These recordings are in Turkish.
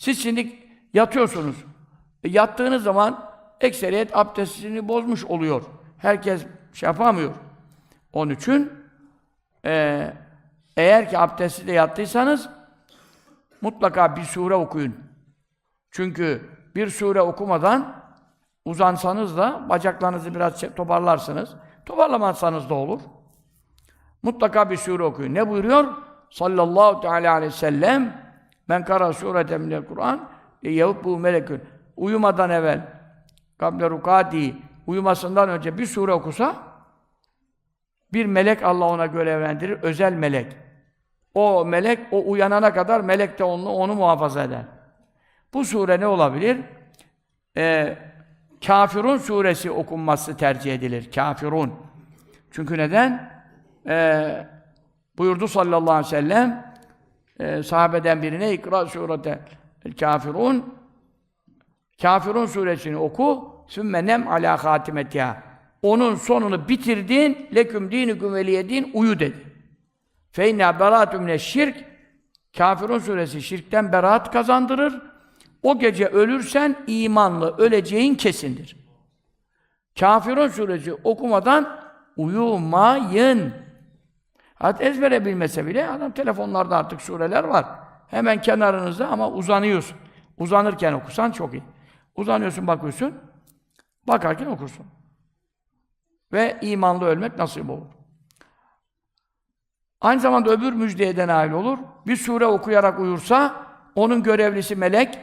Siz şimdi yatıyorsunuz. E, yattığınız zaman ekseriyet abdestini bozmuş oluyor. Herkes şey yapamıyor. Onun için e, eğer ki abdestsiz de yattıysanız mutlaka bir sure okuyun. Çünkü bir sure okumadan uzansanız da bacaklarınızı biraz toparlarsınız. Toparlamazsanız da olur. Mutlaka bir sure okuyun. Ne buyuruyor? Sallallahu teala aleyhi ve sellem men kara sureten minel Kur'an yahut bu melekün. Uyumadan evvel kable rukadi uyumasından önce bir sure okusa bir melek Allah ona görevlendirir. Özel melek. O melek o uyanana kadar melek de onu, onu muhafaza eder. Bu sure ne olabilir? Ee, Kafirun suresi okunması tercih edilir. Kafirun. Çünkü neden? Ee, buyurdu sallallahu aleyhi ve sellem e, sahabeden birine ikra surete kafirun Kafirun suresini oku sümme nem ala hatimetiha onun sonunu bitirdin leküm dinüküm veliyedin uyu dedi. Fe inna beratü mine şirk Kafirun suresi şirkten beraat kazandırır. O gece ölürsen imanlı öleceğin kesindir. Kafirun suresi okumadan uyumayın. Hatta ezbere bilmese bile adam telefonlarda artık sureler var. Hemen kenarınızda ama uzanıyorsun. Uzanırken okusan çok iyi. Uzanıyorsun bakıyorsun. Bakarken okursun. Ve imanlı ölmek nasip olur. Aynı zamanda öbür müjdeye de nail olur. Bir sure okuyarak uyursa onun görevlisi melek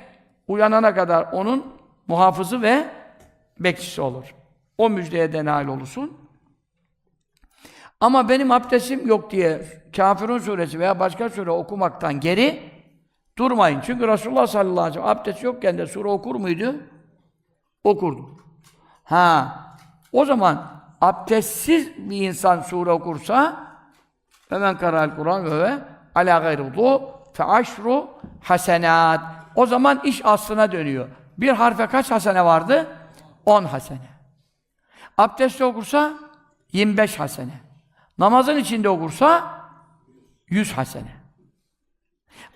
uyanana kadar onun muhafızı ve bekçisi olur. O müjdeye de nail olursun. Ama benim abdestim yok diye Kafirun suresi veya başka sure okumaktan geri durmayın. Çünkü Resulullah sallallahu aleyhi ve sellem abdest yokken de sure okur muydu? Okurdu. Ha, o zaman abdestsiz bir insan sure okursa hemen karal Kur'an ve ala gayrudu fe aşru hasenat. O zaman iş aslına dönüyor. Bir harfe kaç hasene vardı? 10 hasene. Abdestle okursa 25 hasene. Namazın içinde okursa 100 hasene.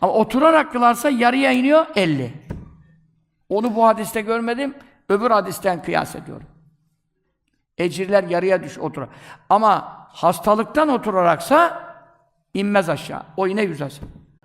Ama oturarak kılarsa yarıya iniyor 50. Onu bu hadiste görmedim. Öbür hadisten kıyas ediyorum. Ecirler yarıya düş otur. Ama hastalıktan oturaraksa inmez aşağı. O yine yüz hasene.